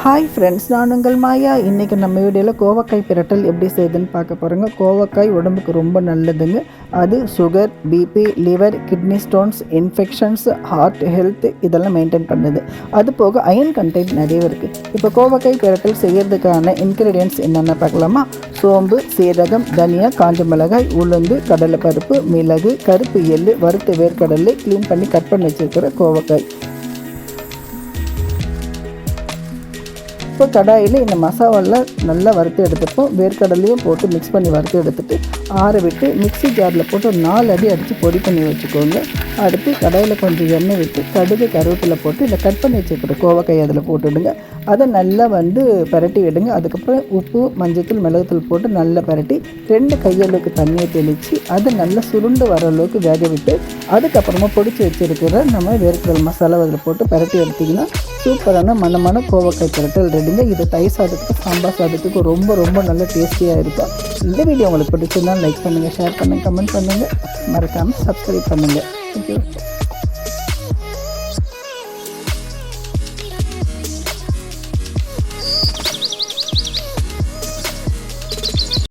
Hi friends நான் உங்கள் மாயா. இன்றைக்கி நம்ம வீடியோவில் கோவக்காய் பிரட்டல் எப்படி செய்யுதுன்னு பார்க்க போகிறோங்க கோவக்காய் உடம்புக்கு ரொம்ப நல்லதுங்க. அது sugar BP liver kidney stones infections heart health இதெல்லாம் மெயின்டைன் பண்ணுது. அது போக அயன் கண்டென்ட் நிறைய இருக்குது இப்போ கோவக்காய் பிரட்டல் செய்கிறதுக்கான இன்க்ரீடியன்ஸ் என்னென்ன பார்க்கலாமா? சோம்பு சீரகம் தனியா காஞ்ச மிளகாய் உளுந்து கடலைப்பருப்பு மிளகு கருப்பு எள்ளு வறுத்த வேர்க்கடலை க்ளீன் பண்ணி கட் பண்ணி வச்சுருக்கிற கோவக்காய். இப்போ கடாயில் இந்த மசாலாவில் நல்லா வறுத்து எடுத்துப்போம். வேர்க்கடலையும் போட்டு மிக்ஸ் பண்ணி வறுத்து எடுத்துகிட்டு ஆற விட்டு மிக்ஸி ஜாரில் போட்டு ஒரு நாலு அடி அடித்து பொடி பண்ணி வச்சுக்கோங்க. அடுத்து கடாயில் கொஞ்சம் எண்ணெய் விட்டு கடுகு கருவேப்பிலை போட்டு இந்த கட் பண்ணி வச்சுக்கிற கோவக்காய் அதில் போட்டுவிடுங்க அதை நல்லா வந்து பரட்டி விடுங்க. அதுக்கப்புறம் உப்பு மஞ்சத்தூள் மிளகுத்தூள் போட்டு நல்லா பரட்டி ரெண்டு கையளவுக்கு தண்ணியை தெளித்து அதை நல்லா சுருண்டு வர அளவுக்கு வேக விட்டு அதுக்கப்புறமா பொடிச்சு வச்சுருக்கிற நம்ம வேர்க்கடல் மசாலா அதில் போட்டு பரட்டி எடுத்திங்கன்னா சூப்பரான மணமான கோவக்காய் பிரட்டல் ரெடிங்க. இது தயிர் சாதத்துக்கு சாம்பார் சாதத்துக்கு ரொம்ப ரொம்ப நல்ல டேஸ்டியாக இருக்கும். இந்த வீடியோ உங்களுக்கு பிடிச்சிருந்தால் லைக் பண்ணுங்கள் ஷேர் பண்ணுங்கள் கமெண்ட் பண்ணுங்கள் மறக்காமல் சப்ஸ்கிரைப் பண்ணுங்கள் தேங்க்யூ